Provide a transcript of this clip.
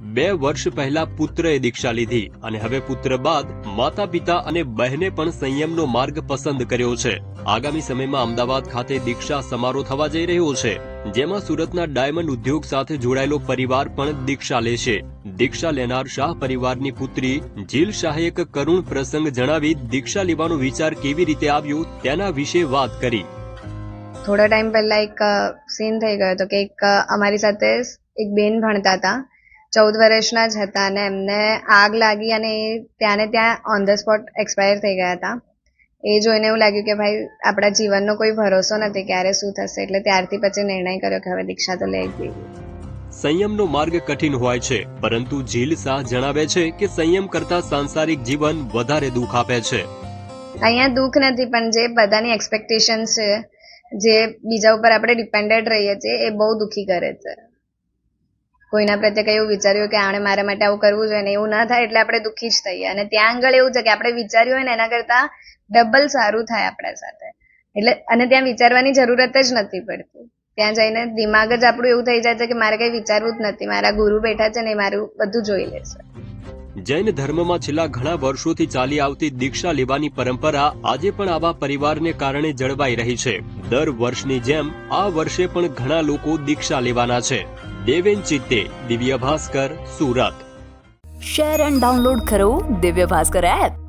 બે વર્ષ પહેલા પુત્રએ દીક્ષા લીધી અને હવે પુત્ર બાદ માતા પિતા અને બહેને પણ સંયમનો માર્ગ પસંદ કર્યો છે. આગામી સમયમાં અમદાવાદ ખાતે દીક્ષા સમારોહ થવા જઈ રહ્યો છે, જેમાં સુરતના ડાયમંડ ઉદ્યોગ સાથે જોડાયેલો પરિવાર પણ દીક્ષા લેશે. દીક્ષા લેનાર શાહ પરિવારની પુત્રી જીલ શાહે એક કરુણ પ્રસંગ જણાવી દીક્ષા લેવાનો વિચાર કેવી રીતે આવ્યો તેના વિશે વાત કરી. થોડા ટાઈમ પહેલા એક સીન થઈ ગયો હતો કે એક અમારી સાથે એક બેન ભણતા હતા. ચૌદ વર્ષના જ હતા અને એમને આગ લાગી અને એ ત્યાં ને ત્યાં ઓન ધ સ્પોટ એક્સપાયર થઈ ગયા હતા. એ જોઈને એવું લાગ્યું કે ભાઈ આપણા જીવનનો કોઈ ભરોસો નથી ક્યારે શું થશે? એટલે ત્યારથી પછી નિર્ણય કર્યો કે હવે દીક્ષા તો લઈ જ સંયમનો માર્ગ કઠિન હોય છે પરંતુ જીલ શાહ જણાવે છે કે સંયમ કરતા સાંસારિક જીવન વધારે દુઃખ આપે છે. અહીંયા દુઃખ નથી પણ જે બધાની એક્સપેક્ટેશન છે જે બીજા ઉપર આપણે ડિપેન્ડેડ રહીએ છીએ એ બહુ દુઃખી કરે છે. કોઈના પ્રત્યે કંઈ વિચાર્યું કે આણે મારા માટે આવું કરવું જોઈએ ને એવું ના થાય એટલે આપણે દુઃખી જ થઈએ. અને ત્યાં આગળ એવું છે કે આપણે વિચાર્યું હોય ને એના કરતાં ડબલ સારું થાય આપણા સાથે. એટલે, અને ત્યાં વિચારવાની જરૂરત જ નથી પડતી. ત્યાં જઈને દિમાગ જ આપણું એવું થઈ જાય છે કે મારે કંઈ વિચારવું જ નથી. મારા ગુરુ બેઠા છે ને મારું બધું જોઈ લેશે જૈન ધર્મમાં છેલ્લા ઘણા વર્ષોથી ચાલી આવતી દીક્ષા લેવાની પરંપરા આજે પણ આવા પરિવારને કારણે જળવાઈ રહી છે. દર વર્ષની જેમ આ વર્ષે પણ ઘણા લોકો દીક્ષા લેવાના છે. Deven Chitte Divya Bhaskar Surat. Share and download કરો દિવ્ય ભાસ્કર એપ